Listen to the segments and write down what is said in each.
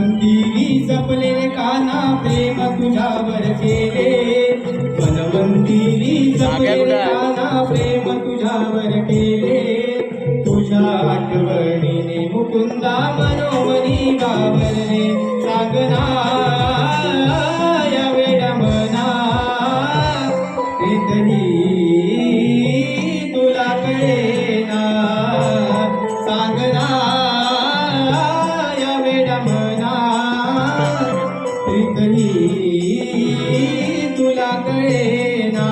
मंदिरी जपले काना प्रेम तुझ्यावर केले. मन मंदिरी जपले काना प्रेम तुझ्यावर केले. तुझ्या आठवणीने मुकुंदा मनोमनी गावरले सागना प्रीतही तुला कळेना.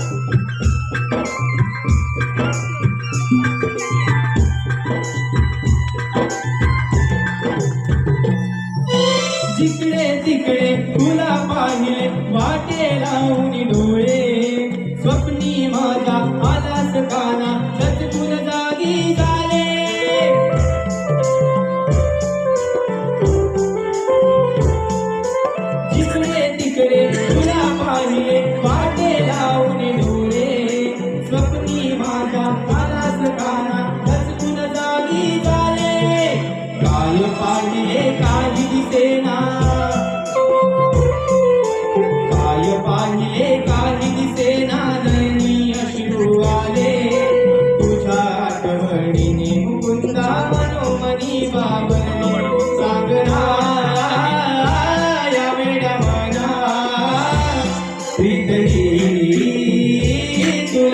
जिकडे तिकडे तुला पाहिले वाटे लावून डोळे. स्वप्नी माझा आलास काना सचकुल जागी झाले. जिकडे तिकडे तुला पाहिले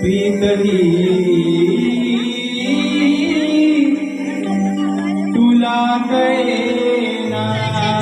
प्रीतरी तुला कळे ना